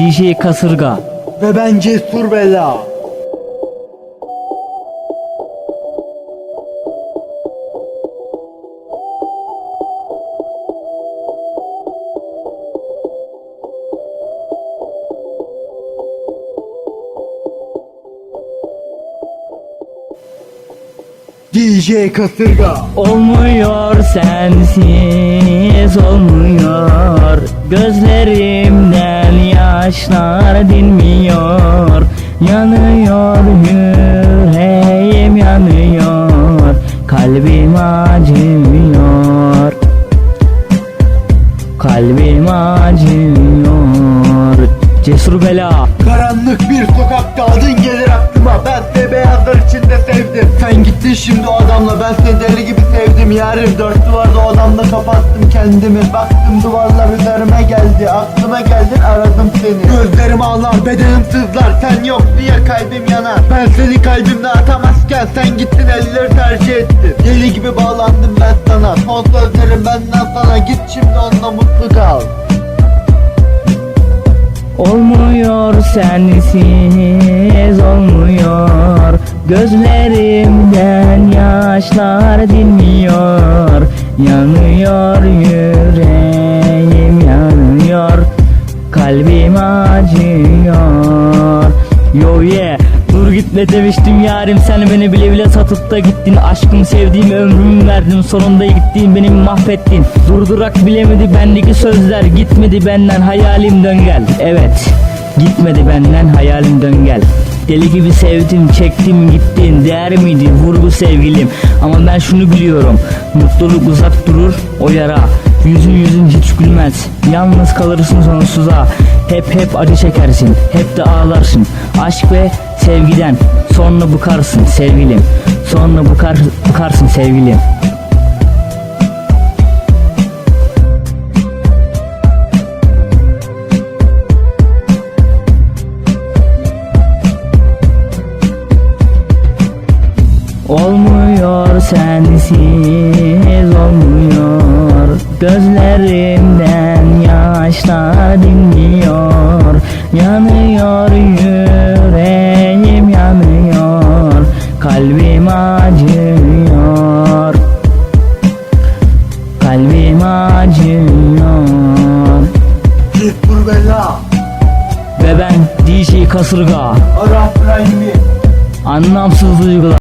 DJ Kasırga. Ve ben Cesur Bela. DJ Kasırga. Olmuyor sensiz olmuyor Gözlerimden yaşlar dinmiyor. Yanıyor yüreğim yanıyor. Kalbim acıyor Kalbim acıyor Cesur bela. Karanlık bir sokakta adın gelir aklıma. Ben de beyazlar içinde sevdim. Sen gittin şimdi o adamla. Ben seni deli gibi sevdim yarim Dört duvarda odamda kapattım kendimi. Baktım duvarlar üzerime geldi Aklıma geldin aradım seni. Gözlerim ağlar bedenim sızlar Sen yok diye kalbim yanar. Ben seni kalbimde atamazken Sen gittin elleri tercih ettin Deli gibi bağlandım ben sana Son sözlerim benden sana. Git şimdi onunla mutlu kal. Olmuyor sensiz olmuyor. Gözlerimden yaşlar dinmiyor Yanıyor yüreğim yanıyor. Kalbim acıyor. Yo yeah. Dur gitme demiştim yarim sen beni bile bile satıp da gittin. Aşkım sevdiğim ömrümü verdim sonunda gittin beni mahvettin. Durdurak bilemedi bendeki sözler gitmedi benden hayalim dön gel. Evet gitmedi benden hayalim dön gel Deli gibi sevdim çektim gittin değer miydi? Vurgu sevgilim. Ama ben şunu biliyorum. Mutluluk uzak durur o yara. Yüzün yüzün hiç gülmez. Yalnız kalırsın sonsuza. Hep hep acı çekersin. Hep de ağlarsın. Aşk ve sevgiden Sonra bıkarsın sevgilim. Sonra bıkar, bıkarsın sevgilim sensiz olmuyor. Gözlerimden yaşlar dinmiyor Yanıyor yüreğim yanıyor. Kalbim acıyor. Kalbim acıyor. Bela. Ve ben DJ Kasırga. Arap Rahimi Anlamsız duygular